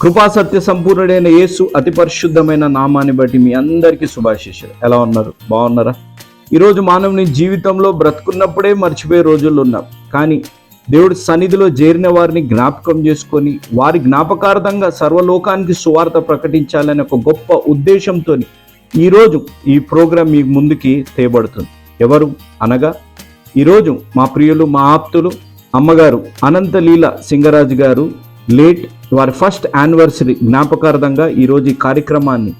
కృపా సత్య సంపూర్ణుడైన యేసు అతి పరిశుద్ధమైన నామాన్ని బట్టి మీ అందరికీ శుభాశిష్యులు ఎలా ఉన్నారు? బాగున్నారా? ఈరోజు మానవుని జీవితంలో బ్రతుకున్నప్పుడే మర్చిపోయే రోజుల్లో ఉన్నాం. కానీ దేవుడి సన్నిధిలో చేరిన వారిని జ్ఞాపకం చేసుకొని వారి జ్ఞాపకార్థంగా సర్వలోకానికి సువార్త ప్రకటించాలనే ఒక గొప్ప ఉద్దేశంతో ఈరోజు ఈ ప్రోగ్రాం మీ ముందుకి తేబడుతుంది ఎవరు? అనగా ఈరోజు మా ప్రియులు మా ఆప్తులు అమ్మగారు అనంతలీల సింగరాజు గారు లేట్ వారి ఫస్ట్ యానివర్సరీ జ్ఞాపకార్థంగా ఈరోజు ఈ కార్యక్రమాన్ని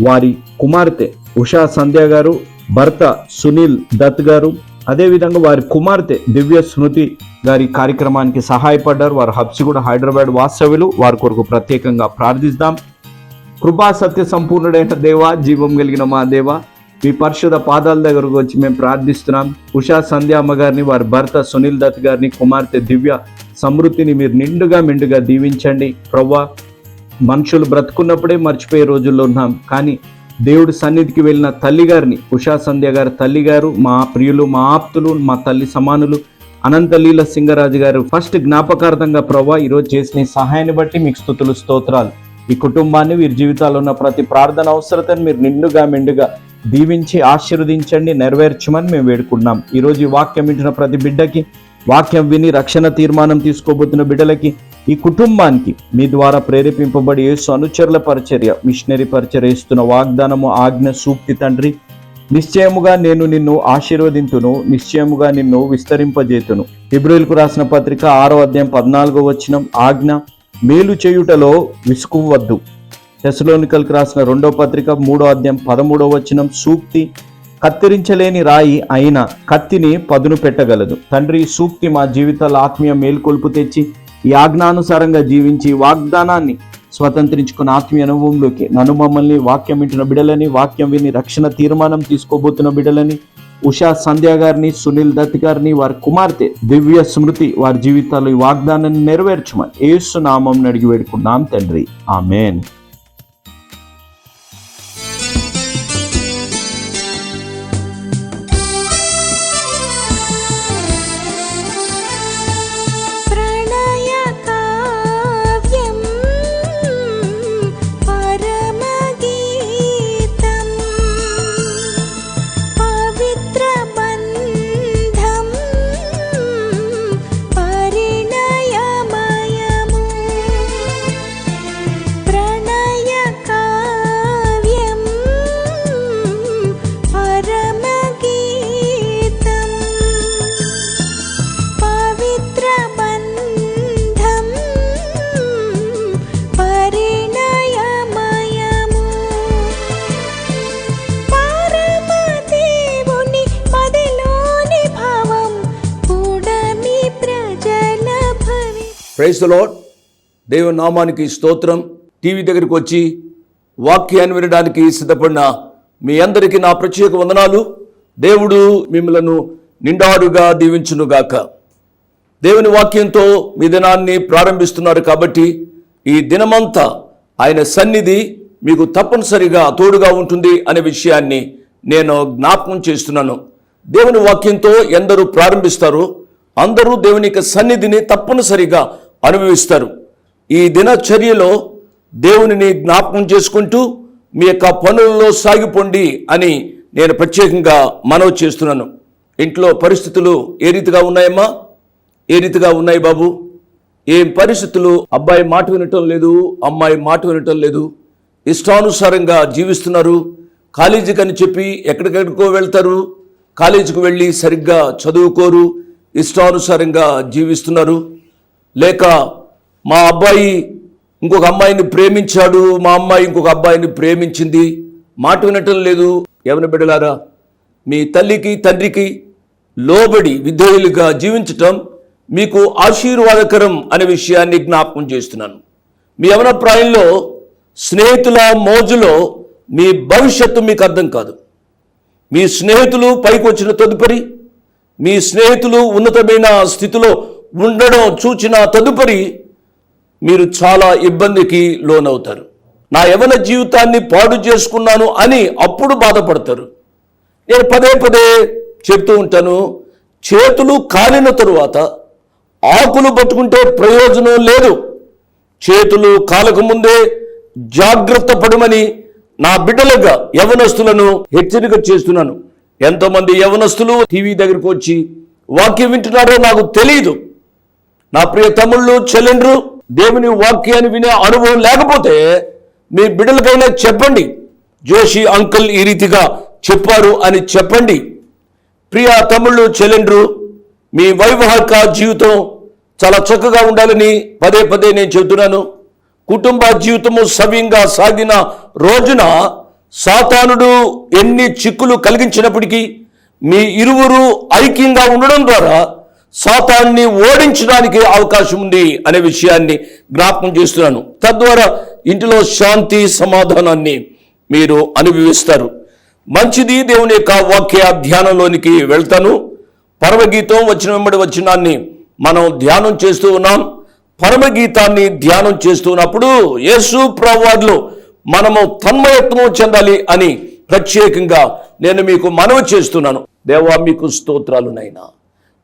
వారి కుమార్తె ఉషా సంధ్య గారు భర్త సునీల్ దత్ గారు అదేవిధంగా వారి కుమార్తె దివ్య స్మృతి గారి కార్యక్రమానికి సహాయపడ్డారు. వారు హబ్సిగూడ హైదరాబాద్ వాస్తవ్యులు. వారి కొరకు ప్రత్యేకంగా ప్రార్థిస్తాం. కృపా సత్య సంపూర్ణుడైన దేవా జీవం కలిగిన మా దేవా మీ పరిశుధ పాదాల దగ్గరకు వచ్చి మేము ప్రార్థిస్తున్నాం. ఉషా సంధ్యామ్మ గారిని వారి భర్త సునీల్ దత్ గారిని కుమార్తె దివ్య సమృద్ధిని మీరు నిండుగా మెండుగా దీవించండి. ప్రవ్వా మనుషులు బ్రతుకున్నప్పుడే మర్చిపోయే రోజుల్లో ఉన్నాం. కానీ దేవుడి సన్నిధికి వెళ్ళిన తల్లి గారిని ఉషా సంధ్య గారి తల్లి గారు మా ప్రియులు మా ఆప్తులు మా తల్లి సమానులు అనంతలీల సింగరాజు గారు ఫస్ట్ జ్ఞాపకార్థంగా ప్రభా ఈరోజు చేసిన సహాయాన్ని బట్టి మీకు స్థుతులు స్తోత్రాలు. ఈ కుటుంబాన్ని వీరి జీవితాల్లో ఉన్న ప్రతి ప్రార్థన అవసరతను మీరు నిండుగా మెండుగా దీవించి ఆశీర్వదించండి నెరవేర్చమని మేము వేడుకున్నాం ఈరోజు ఈ వాక్యం వింటున్న ప్రతి బిడ్డకి వాక్యం విని రక్షణ తీర్మానం తీసుకోబోతున్న బిడ్డలకి ఈ కుటుంబానికి మీ ద్వారా ప్రేరేపింపబడి యేసు అనుచరుల పరిచర్య మిషనరీ పరిచర్య ఇస్తున్న వాగ్దానము ఆజ్ఞ సూక్తి తండ్రి నిశ్చయముగా నేను నిన్ను ఆశీర్వదింతును నిశ్చయముగా నిన్ను విస్తరింపజేతును. హిబ్రిల్కు రాసిన పత్రిక ఆరో అధ్యాయం పద్నాలుగో వచ్చినం ఆజ్ఞ మేలు చేయుటలో విసుకువద్దు. టెస్లోనికల్కి రాసిన రెండో పత్రిక మూడో అధ్యాయం పదమూడో వచనం సూక్తి కత్తిరించలేని రాయి అయిన కత్తిని పదును పెట్టగలదు. తండ్రి సూక్తి మా జీవితాల ఆత్మీయ మేల్కొల్పు తెచ్చి ఈ ఆజ్ఞానుసారంగా జీవించి వాగ్దానాన్ని స్వతంత్రించుకున్న ఆత్మీయ అనుభవంలోకి నన్ను మమ్మల్ని వాక్యం వింటున్న బిడలని వాక్యం విని రక్షణ తీర్మానం తీసుకోబోతున్న బిడలని ఉషా సంధ్య గారిని సునీల్ దత్ గారిని వారి కుమార్తె దివ్య స్మృతి వారి జీవితాల్లో ఈ వాగ్దానాన్ని నెరవేర్చమని ఏసు నామం అడిగి వేడుకున్నాం తండ్రి. ఆమెన్. క్రైస్తలో దేవుని నామానికి స్తోత్రం. టీవీ దగ్గరికి వచ్చి వాక్యాన్ని వినడానికి సిద్ధపడిన మీ అందరికీ నా ప్రత్యేక వందనాలు. దేవుడు మిమ్మలను నిండారుగా దీవించునుగాక. దేవుని వాక్యంతో మీ దినాన్ని ప్రారంభిస్తున్నారు కాబట్టి ఈ దినమంతా ఆయన సన్నిధి మీకు తప్పనిసరిగా తోడుగా ఉంటుంది అనే విషయాన్ని నేను జ్ఞాపకం చేస్తున్నాను. దేవుని వాక్యంతో ఎందరూ ప్రారంభిస్తారు అందరూ దేవుని యొక్క సన్నిధిని తప్పనిసరిగా అనుభవిస్తారు. ఈ దినచర్యలో దేవునిని జ్ఞాపకం చేసుకుంటూ మీ యొక్క పనులలో సాగిపోండి అని నేను ప్రత్యేకంగా మనవి చేస్తున్నాను. ఇంట్లో పరిస్థితులు ఏ రీతిగా ఉన్నాయమ్మా? ఏ రీతిగా ఉన్నాయి బాబు? ఏం పరిస్థితులు? అబ్బాయి మాట వినటం లేదు అమ్మాయి మాట వినటం లేదు. ఇష్టానుసారంగా జీవిస్తున్నారు. కాలేజీకి అని చెప్పి ఎక్కడికెక్కడికో వెళ్తారు. కాలేజీకి వెళ్ళి సరిగ్గా చదువుకోరు. ఇష్టానుసారంగా జీవిస్తున్నారు. లేక మా అబ్బాయి ఇంకొక అమ్మాయిని ప్రేమించాడు మా అమ్మాయి ఇంకొక అబ్బాయిని ప్రేమించింది. మాట వినటం లేదు. ఎవరిని బిడ్డలారా? మీ తల్లికి తండ్రికి లోబడి విధేయులుగా జీవించటం మీకు ఆశీర్వాదకరం అనే విషయాన్ని జ్ఞాపకం చేస్తున్నాను. మీ యవనప్రాయంలో స్నేహితుల మోజులో మీ భవిష్యత్తు మీకు అర్థం కాదు. మీ స్నేహితులు పైకి వచ్చిన తదుపరి మీ స్నేహితులు ఉన్నతమైన స్థితిలో ఉండడం చూచిన తదుపరి మీరు చాలా ఇబ్బందికి లోనవుతారు. నా యవన జీవితాన్ని పాడు చేసుకున్నాను అని అప్పుడు బాధపడతారు. నేను పదే పదే చెప్తూ ఉంటాను చేతులు కాలిన తరువాత ఆకులు పట్టుకుంటే ప్రయోజనం లేదు. చేతులు కాలకముందే జాగ్రత్త పడమని నా బిడ్డలుగా యవనస్తులను హెచ్చరిక చేస్తున్నాను. ఎంతోమంది యవనస్తులు టీవీ దగ్గరికి వచ్చి వాక్యం వింటున్నారో నాకు తెలియదు నా ప్రియ తమ్ముళ్ళు చెల్లెండ్రు దేవుని వాక్యాన్ని వినే అనుభవం లేకపోతే మీ బిడ్డలకైనా చెప్పండి. జోషి అంకుల్ ఈ రీతిగా చెప్పారు అని చెప్పండి. ప్రియ తమ్ముళ్ళు చెల్లెండ్రు మీ వైవాహిక జీవితం చాలా చక్కగా ఉండాలని పదే పదే నేను చెబుతున్నాను. కుటుంబ జీవితము సవ్యంగా సాగిన రోజున సాతానుడు ఎన్ని చిక్కులు కలిగించినప్పటికీ మీ ఇరువురు ఐక్యంగా ఉండడం ద్వారా సాతాన్ని ఓడించడానికి అవకాశం ఉంది అనే విషయాన్ని జ్ఞాపకం చేస్తున్నాను. తద్వారా ఇంటిలో శాంతి సమాధానాన్ని మీరు అనుభవిస్తారు. మంచిది దేవుని యొక్క వాక్య ధ్యానంలోనికి వెళ్తాను. పరమగీతం వచ్చిన వెంబడి వచ్చినాన్ని మనం ధ్యానం చేస్తూ ఉన్నాం. పరమగీతాన్ని ధ్యానం చేస్తున్నప్పుడు యేసు ప్రవాదులు మనము తన్మయత్వం చెందాలి అని ప్రత్యేకంగా నేను మీకు మనవి చేస్తున్నాను. దేవా మీకు స్తోత్రాలు నైనా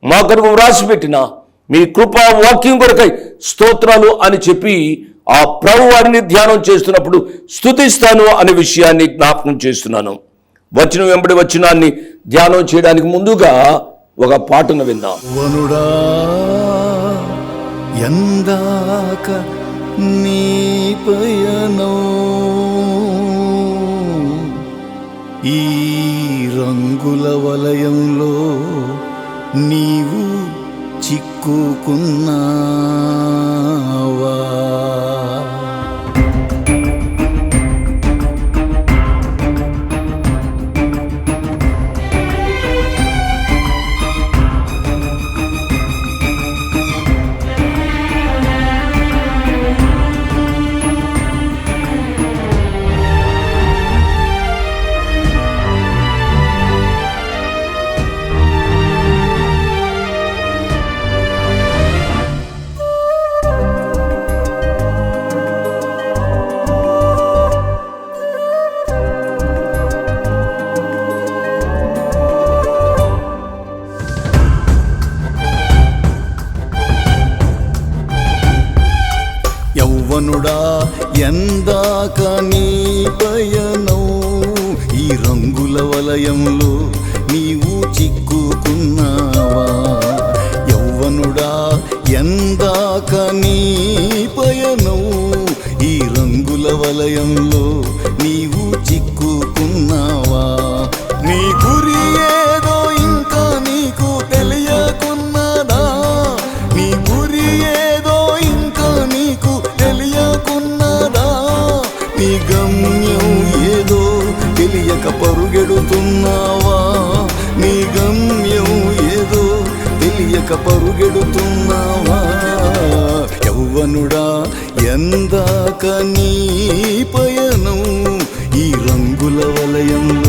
మా గర్వం రాసిపెట్టిన మీ కృపా వాక్యం కొరకై స్తోత్రాలు అని చెప్పి ఆ ప్రభు వారిని ధ్యానం చేస్తున్నప్పుడు స్తుతిస్తాను అనే విషయాన్ని జ్ఞాపకం చేస్తున్నాను. వచ్చిన వెంబడి వచ్చినాన్ని ధ్యానం చేయడానికి ముందుగా ఒక పాటను విందాం. వనుడా ఎందాక నీ పయనో ఈ రంగుల వలయంలో నీవు చిక్కుకున్నావా? నీ పయనం ఈ రంగుల వలయంలో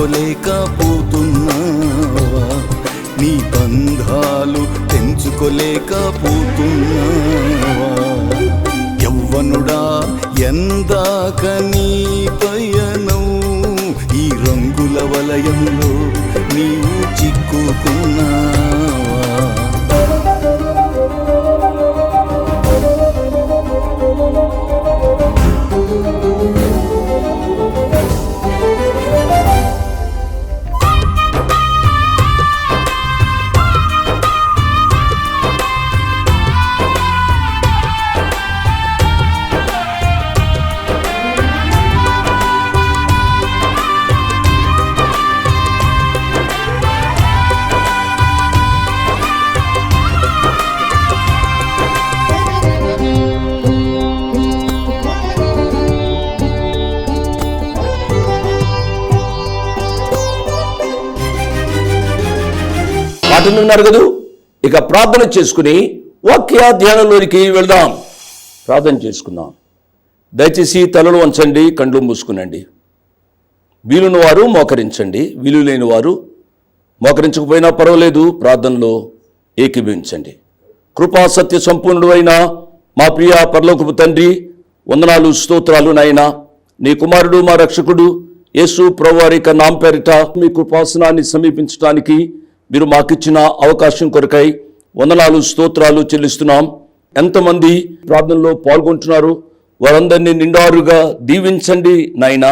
తెంచుకోలేకపోతున్నావా నీ బంధాలు తెంచుకోలేకపోతున్నావా? యవ్వనుడా ఎందాక నీ పయనం ఈ రంగుల వలయంలో నీవు చిక్కుకున్నావా? వాటిని కదూ? ఇక ప్రార్థన చేసుకుని వాక్య ధ్యానంలోనికి వెళ్దాం. ప్రార్థన చేసుకుందాం. దయచేసి తలలు వంచండి కండ్లు మూసుకునండి. వీలున్న వారు మోకరించండి వీలు లేని వారు మోకరించకపోయినా పర్వాలేదు ప్రార్థనలో ఏకీభవించండి. కృపా సత్య సంపూర్ణుడు అయిన మా ప్రియ పరలోకపు తండ్రి వందనాలు స్తోత్రాలు నాయనా. నీ కుమారుడు మా రక్షకుడు యేసు ప్రవారిక నాం పేరిట మీ కృపాసనాన్ని సమీపించడానికి మీరు మాకిచ్చిన అవకాశం కొరకై వందనాలు స్తోత్రాలు చెల్లిస్తున్నాం. ఎంతమంది ప్రార్థనలో పాల్గొంటున్నారు? వారందరినీ నిండారుగా దీవించండి నాయన.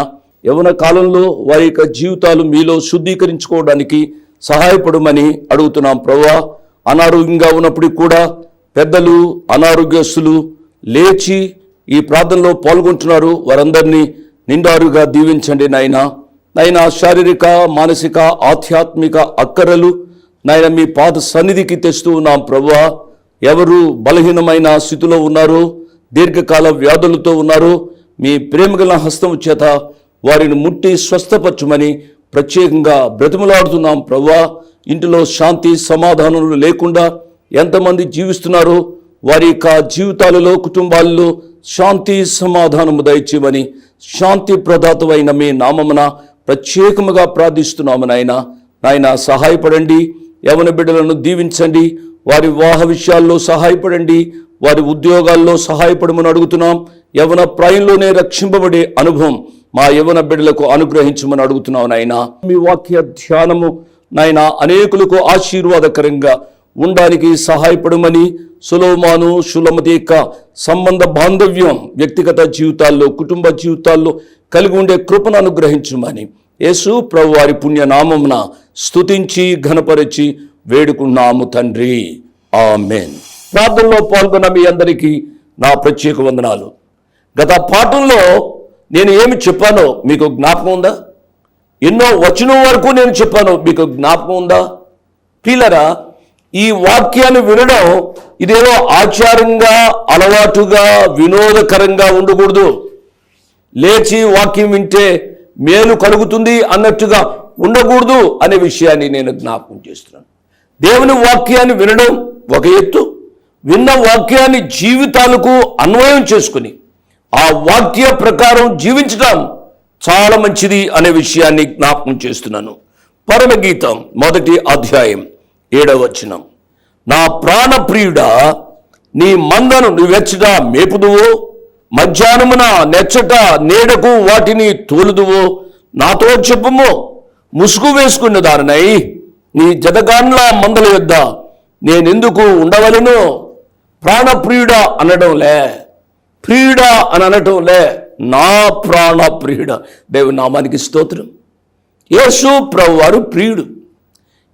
యవన కాలంలో వారి యొక్క జీవితాలు మీలో శుద్ధీకరించుకోవడానికి సహాయపడమని అడుగుతున్నాం ప్రభా అనారోగ్యంగా ఉన్నప్పటికీ కూడా పెద్దలు అనారోగ్యస్తులు లేచి ఈ ప్రార్థనలో పాల్గొంటున్నారు. వారందరినీ నిండారుగా దీవించండి నాయన. నాయన శారీరక మానసిక ఆధ్యాత్మిక అక్కరలు నాయన మీ పాద సన్నిధికి తెస్తూ ఉన్నాం ప్రభువా. ఎవరు బలహీనమైన స్థితిలో ఉన్నారు దీర్ఘకాల వ్యాధులతో ఉన్నారు మీ ప్రేమగల హస్తం చేత వారిని ముట్టి స్వస్థపరచమని ప్రత్యేకంగా బ్రతిమలాడుతున్నాం ప్రవ్వా ఇంటిలో శాంతి సమాధానాలు లేకుండా ఎంతమంది జీవిస్తున్నారో వారి యొక్క జీవితాలలో కుటుంబాలలో శాంతి సమాధానము దయచేయమని శాంతి ప్రదాతమైన మీ నామమున ప్రత్యేకముగా ప్రార్థిస్తున్నాము నాయన. నాయన సహాయపడండి. యవన బిడ్డలను దీవించండి వారి వివాహ విషయాల్లో సహాయపడండి వారి ఉద్యోగాల్లో సహాయపడమని అడుగుతున్నాం. యవన ప్రాయంలోనే రక్షింపబడే అనుభవం మా యవన బిడ్డలకు అనుగ్రహించమని అడుగుతున్నాం నాయన. మీ వాక్య ధ్యానము నాయన అనేకులకు ఆశీర్వాదకరంగా ఉండడానికి సహాయపడమని సులోమాను సులమతి యొక్క సంబంధ బాంధవ్యం వ్యక్తిగత జీవితాల్లో కుటుంబ జీవితాల్లో కలిగి ఉండే కృపను అనుగ్రహించమని యేసు ప్రభు వారి పుణ్యనామమున స్థుతించి ఘనపరిచి వేడుకున్నాము తండ్రి. ఆమెన్. ప్రార్థనలో పాల్గొన్న మీ అందరికీ నా ప్రత్యేక వందనాలు. గత పాఠంలో నేను ఏమి చెప్పానో మీకు జ్ఞాపకం ఉందా? ఎన్నో వచనం వరకు నేను చెప్పాను మీకు జ్ఞాపకం ఉందా? పిల్లరా ఈ వాక్యాన్ని వినడం ఇదేదో ఆచారంగా అలవాటుగా వినోదకరంగా ఉండకూడదు. లేచి వాక్యం వింటే మేలు కలుగుతుంది అన్నట్టుగా ఉండకూడదు అనే విషయాన్ని నేను జ్ఞాపకం చేస్తున్నాను. దేవుని వాక్యాన్ని వినడం ఒక ఎత్తు విన్న వాక్యాన్ని జీవితాలకు అన్వయం చేసుకుని ఆ వాక్య ప్రకారం జీవించడం చాలా మంచిది అనే విషయాన్ని జ్ఞాపకం చేస్తున్నాను. పరమగీతం మొదటి అధ్యాయం ఏడవ వచనం. నా ప్రాణప్రియుడా నీ మందను నువ్వెచ్చట మేపుదువో మధ్యాహ్నమున నెచ్చట నీడకు వాటిని తోలుదువో. నాతో చెప్పుము ముసుగు వేసుకున్న దారినై నీ జతగాన్ల మందల యొద్ద నేనెందుకు ఉండవలను? ప్రాణప్రియుడ అనడంలే ప్రియుడ అని అనటంలే నా ప్రాణ ప్రియుడ దేవు నామానికి స్తోత్రం. యేసు ప్రభువారు ప్రియుడు.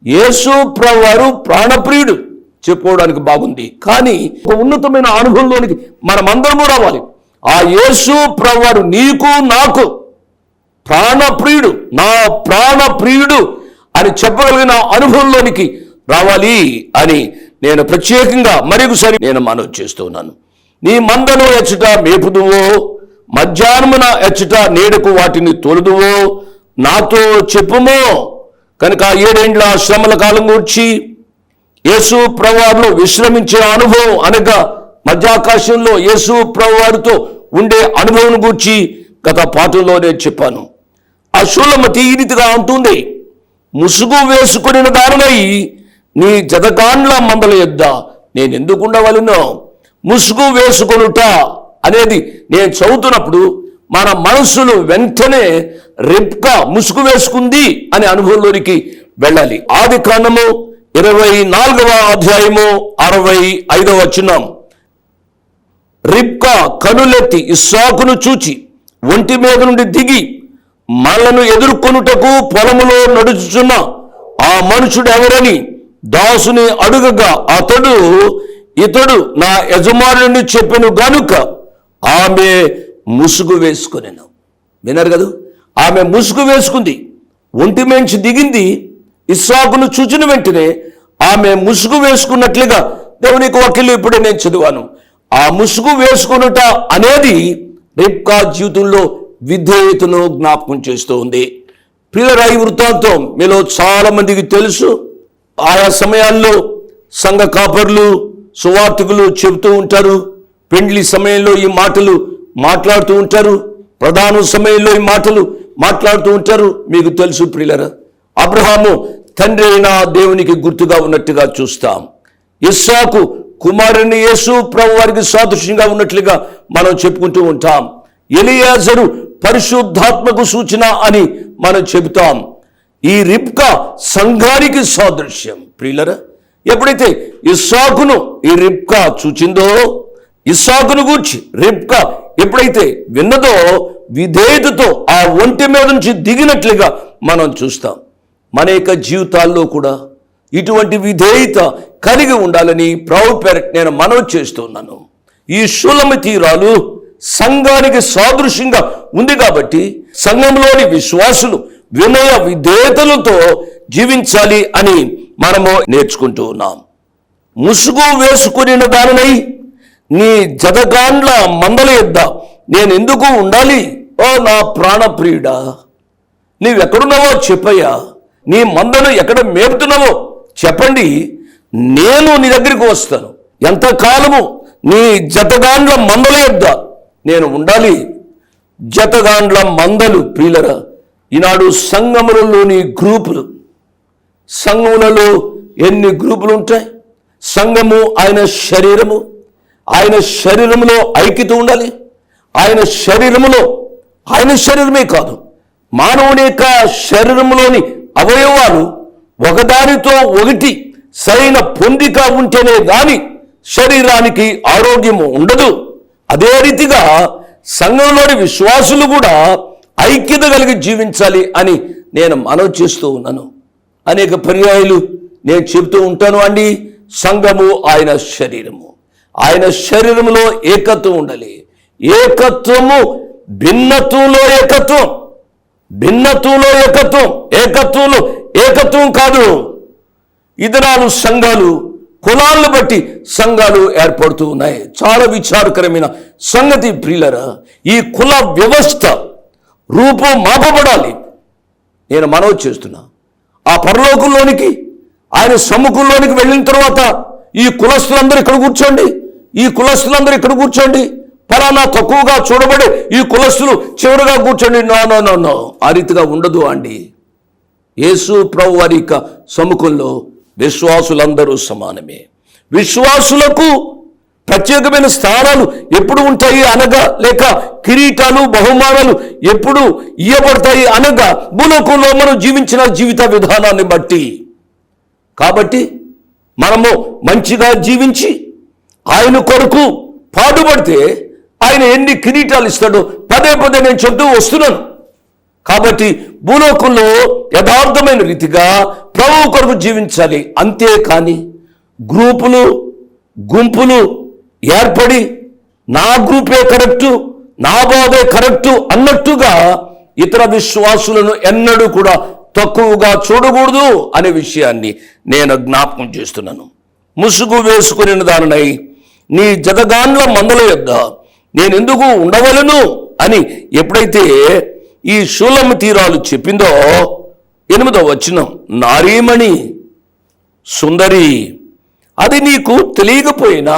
యేసు ప్రభువారు ప్రాణప్రియుడు. చెప్పుకోవడానికి బాగుంది. కానీ ఒక ఉన్నతమైన అనుభవంలోనికి మనమందరము రావాలి. ఆ యేసు ప్రభువారు నీకు నాకు ప్రాణప్రియుడు నా ప్రాణప్రియుడు అని చెప్పగలిగిన అనుభవంలోనికి రావాలి అని నేను ప్రత్యేకంగా మరొకసారి నేను మనవి చేస్తున్నాను. నీ మందను ఎచ్చట మేపుదువో మధ్యాహ్నమున ఎచ్చట నీడకు వాటిని తోలుదువో నాతో చెప్పుమో. కనుక ఆ ఏడేండ్ల శ్రమల కాలం గూర్చి యేసు ప్రభువారిలో విశ్రమించే అనుభవం అనగా మధ్యాకాశంలో యేసు ప్రభువారితో ఉండే అనుభవం గూర్చి గత పాటల్లో నేను చెప్పాను. ఆ శూలమతి ఈ రీతిగా ఉంటుంది ముసుగు వేసుకుని దారునై నీ జతకాండ్ల మందల యొద్ద నేను ఎందుకు ఉండవలనో? ముసుగు వేసుకొనుట అనేది నేను చదువుతున్నప్పుడు మన మనసులు వెంటనే రెప్గా ముసుగు వేసుకుంది అనే అనుభవంలోనికి వెళ్ళాలి. ఆది కాండము ఇరవై నాలుగవ అధ్యాయము అరవై ఐదవ వచనం. రిబ్కా కనులెత్తి ఇస్సాకును చూచి ఒంటి మీద నుండి దిగి మళ్ళను ఎదుర్కొనుటకు పొలములో నడుచుచున్న ఆ మనుషుడు ఎవరని దాసుని అడుగగా అతడు ఇతడు నా యజమానుని చెప్పెను గనుక ఆమె ముసుగు వేసుకునేను. విన్నారు కదా? ఆమె ముసుగు వేసుకుంది ఒంటి మేంచి దిగింది ఇస్సాకును చూచిన వెంటనే ఆమె ముసుగు వేసుకున్నట్లుగా దేవునికి వకీలు ఇప్పుడే నేను చదివాను. ఆ ముసుగు వేసుకునుట అనేది రిప్కా జీవితంలో విధేయతను జ్ఞాపకం చేస్తూ ఉంది ప్రియుల ఈ వృత్తాంతం మీలో చాలామందికి తెలుసు. ఆయా సమయాల్లో సంఘ కాపర్లు సువార్థకులు చెబుతూ ఉంటారు. పెండ్లి సమయంలో ఈ మాటలు మాట్లాడుతూ ఉంటారు. ప్రధాన సమయంలో ఈ మాటలు మాట్లాడుతూ ఉంటారు. మీకు తెలుసు ప్రియులరా అబ్రహాము తండ్రి అయిన దేవునికి గుర్తుగా ఉన్నట్టుగా చూస్తాం. ఇస్సాకు కుమారుని యేసు ప్రభు వారికి సాదృశ్యంగా ఉన్నట్లుగా మనం చెప్పుకుంటూ ఉంటాం. ఎలియాజరు పరిశుద్ధాత్మకు సూచన అని మనం చెబుతాం. ఈ రిబ్కా సంఘానికి సాదృశ్యం. ప్రియులరా ఎప్పుడైతే ఇస్సాకును ఈ రిబ్కా చూచిందో ఇస్సాకును గూర్చి రిబ్కా ఎప్పుడైతే విన్నదో విధేయతతో ఆ ఒంటి మీద నుంచి దిగినట్లుగా మనం చూస్తాం. మన యొక్క జీవితాల్లో కూడా ఇటువంటి విధేయత కలిగి ఉండాలని ప్రభు పేరట్ నేను మనవి చేస్తున్నాను. ఈ శూలమ తీరాలు సంఘానికి సాదృశ్యంగా ఉంది కాబట్టి సంఘంలోని విశ్వాసులు వినయ విధేయతలతో జీవించాలి అని మనము నేర్చుకుంటూ ఉన్నాం. ముసుగు వేసుకుని దానినై నీ జగగాండ్ల మందల యొద్ద నేను ఎందుకు ఉండాలి? ఓ నా ప్రాణప్రియుడా నీవెక్కడున్నావో చెప్పయ్యా నీ మందను ఎక్కడ మేపుతున్నావో చెప్పండి నేను నీ దగ్గరికి వస్తాను. ఎంతకాలము నీ జతగాండ్ల మందల యొద్ద నేను ఉండాలి. జతగాండ్ల మందలు ప్రియులరా ఈనాడు సంఘములలోని గ్రూపులు. సంఘములలో ఎన్ని గ్రూపులు ఉంటాయి? సంఘము ఆయన శరీరము. ఆయన శరీరములో ఐక్యత ఉండాలి. ఆయన శరీరములో ఆయన శరీరమే కాదు మానవుని యొక్క శరీరములోని అవయవాలు ఒకదానితో ఒకటి సరైన పొందిక ఉంటేనే గాని శరీరానికి ఆరోగ్యం ఉండదు. అదే రీతిగా సంఘంలోని విశ్వాసులు కూడా ఐక్యత కలిగి జీవించాలి అని నేను మనవి చేస్తూ ఉన్నాను. అనేక పర్యాయాలు నేను చెబుతూ ఉంటాను అండి. సంఘము ఆయన శరీరము. ఆయన శరీరములో ఏకత్వం ఉండాలి. ఏకత్వము భిన్నత్వంలో ఏకత్వం. భిన్నత్వంలో ఏకత్వం ఏకత్వంలో ఏకత్వం కాదు. ఇతరాలు సంఘాలు కులాలను బట్టి సంఘాలు ఏర్పడుతూ ఉన్నాయి. చాలా విచారకరమైన సంగతి ప్రియులరా ఈ కుల వ్యవస్థ రూపం మాపబడాలి. నేను మనవి చేస్తున్నా ఆ పరలోకంలోనికి ఆయన సముఖంలోనికి వెళ్ళిన తర్వాత ఈ కులస్తులందరూ ఇక్కడ కూర్చోండి ఈ కులస్తులందరూ ఇక్కడ కూర్చోండి ఫలానా తక్కువగా చూడబడి ఈ కులస్తులు చివరిగా కూర్చోండి నో నో నో నో ఆ రీతిగా ఉండదు అండి. యేసు ప్రభు వారి యొక్క సముఖంలో విశ్వాసులందరూ సమానమే. విశ్వాసులకు ప్రత్యేకమైన స్థానాలు ఎప్పుడు ఉంటాయి అనగా లేక కిరీటాలు బహుమానాలు ఎప్పుడు ఇయ్యబడతాయి అనగా భూలోకంలో మనం జీవించిన జీవిత విధానాన్ని బట్టి. కాబట్టి మనము మంచిగా జీవించి ఆయన కొరకు పాటుపడితే ఆయన ఎన్ని కిరీటాలు ఇస్తాడో పదే పదే నేను చెప్తూ వస్తున్నాను. కాబట్టి భూలోకంలో యథార్థమైన రీతిగా ప్రభు కొరకు జీవించాలి. అంతేకాని గ్రూపులు గుంపులు ఏర్పడి నా గ్రూపే కరెక్టు నా బాధే కరెక్టు అన్నట్టుగా ఇతర విశ్వాసులను ఎన్నడూ కూడా తక్కువగా చూడకూడదు అనే విషయాన్ని నేను జ్ఞాపకం చేస్తున్నాను. ముసుగు వేసుకుని దానినై నీ జగదాన్ల మందల యొద్ద నేనెందుకు ఉండవలను అని ఎప్పుడైతే ఈ శూలమ్మ తీరాలు చెప్పిందో ఎనిమిదో వచనం నారీమణి సుందరి అది నీకు తెలియకపోయినా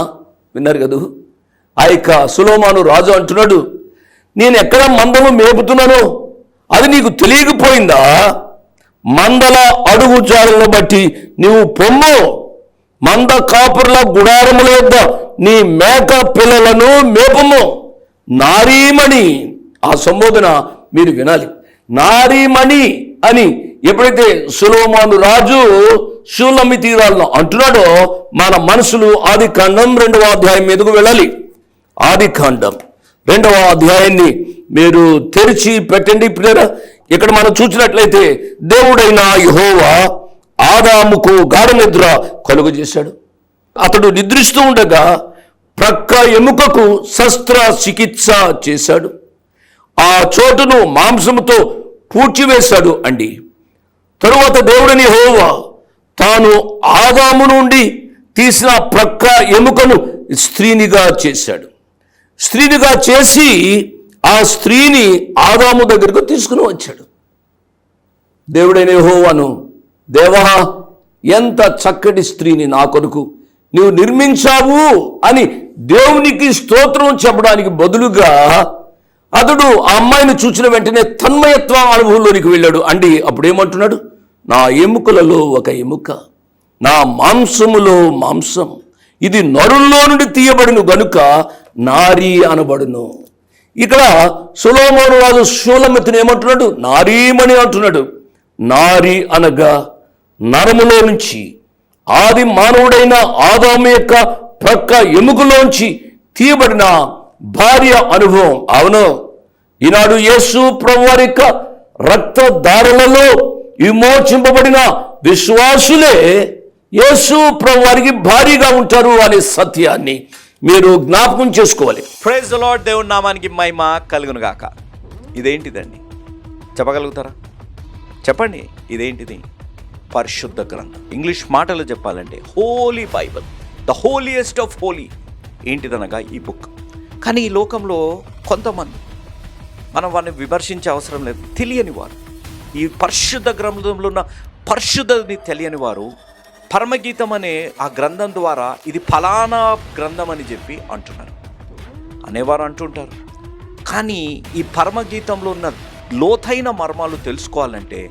విన్నారు కదూ? ఆ యొక్క సులోమాను రాజు అంటున్నాడు నేను ఎక్కడ మందము మేపుతున్నానో అది నీకు తెలియకపోయిందా? మందల అడుగు జాలను బట్టి నీవు పొమ్ము మంద కాపురుల గుడారముల యొద్ద నీ మేక పిల్లలను మేపము. నారీమణి ఆ సంబోధన మీరు వినాలి. నారీమణి అని ఎప్పుడైతే సులోమాను రాజు శూలమి తీరాలను అంటున్నాడో మన మనసులు ఆది కాండం రెండవ అధ్యాయం మీదకు వెళ్ళాలి. ఆది కాండం రెండవ అధ్యాయాన్ని మీరు తెరిచి పెట్టండి ప్రేర ఇక్కడ మనం చూసినట్లయితే దేవుడైన యహోవా ఆదాముకు గాఢ నిద్ర కలుగు చేశాడు అతడు నిద్రిస్తూ ఉండగా ప్రక్క ఎముకకు శస్త్ర చికిత్స చేశాడు. ఆ చోటును మాంసముతో పూడ్చివేశాడు అండి. తరువాత దేవుడని హోవా తాను ఆదాము నుండి తీసిన ప్రక్క ఎముకను స్త్రీనిగా చేశాడు. స్త్రీనిగా చేసి ఆ స్త్రీని ఆదాము దగ్గరకు తీసుకుని వచ్చాడు. దేవుడైన హోవాను దేవా ఎంత చక్కటి స్త్రీని నా కొరకు నీవు నిర్మించావు అని దేవునికి స్తోత్రం చెప్పడానికి బదులుగా అతడు ఆ అమ్మాయిని చూసిన వెంటనే తన్మయత్వ అనుభవంలోనికి వెళ్ళాడు. అండి అప్పుడు ఏమంటున్నాడు నా ఎముకలలో ఒక ఎముక నా మాంసములో మాంసం ఇది నరుల్లో నుండి తీయబడును గనుక నారీ అనబడును. ఇక్కడ సులోమోను రాజు శూలమితిని ఏమంటున్నాడు? నారీమణి అంటున్నాడు. నారి అనగా నరములో నుంచి ఆది మానవుడైన ఆదాము యొక్క ప్రక్క ఎముకలోంచి తీయబడిన భార్య అనుభవం. అవును. ఈనాడు యేసు ప్రభువారి యొక్క రక్తధారలలో విమోచింపబడిన విశ్వాసులే యేసు ప్రభువారికి భారీగా ఉంటారు అనే సత్యాన్ని మీరు జ్ఞాపకం చేసుకోవాలి. ప్రైజ్ లార్డ్ దేవుడి నామానికి మహిమ కలుగును గాక ఇదేంటిదండి? చెప్పగలుగుతారా? చెప్పండి ఇదేంటిది? పరిశుద్ధ గ్రంథం. ఇంగ్లీష్ మాటలు చెప్పాలంటే holy bible. The holiest of holy. ఏంటిదనగా ఈ బుక్. కానీ ఈ లోకంలో కొంతమంది మనం వారిని విమర్శించే అవసరం లేదు. తెలియని వారు. ఈ పరిశుద్ధ గ్రంథంలో ఉన్న పరిశుద్ధని తెలియని వారు పరమగీతం అనే ఆ గ్రంథం ద్వారా ఇది ఫలానా గ్రంథం అని చెప్పి అంటున్నారు. అనేవారు అంటుంటారు. కానీ ఈ పరమగీతంలో ఉన్న లోతైన మర్మాలు తెలుసుకోవాలంటే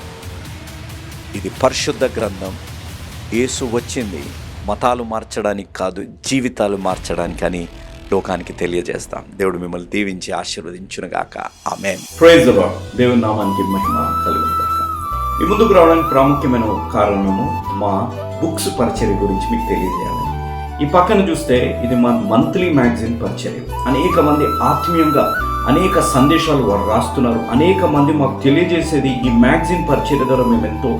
ఇది పరిశుద్ధ గ్రంథం. యేసు వచ్చింది. మతాలు మార్చడానికి కాదు జీవితాలు మార్చడానికి అని లోకానికి తెలియజేస్తాం. దేవుడు మిమ్మల్ని దీవించి ఆశీర్వదించునుగాక. ఆమెన్. ప్రైజ్ దేవుడి దేవుని నామానికి మహిమ కలుగును ఈ ముందుకు రావడానికి ప్రాముఖ్యమైన కారణము మా బుక్స్ పరిచర్య గురించి మీకు తెలియజేయాలి. ఈ పక్కన చూస్తే ఇది మా మంత్లీ మ్యాగజైన్ పరిచర్య. అనేక మంది ఆత్మీయంగా అనేక సందేశాలు వారు రాస్తున్నారు. అనేక మంది మాకు తెలియజేసేది ఈ మ్యాగజైన్ పరిచర్య ద్వారా మేము ఎంతో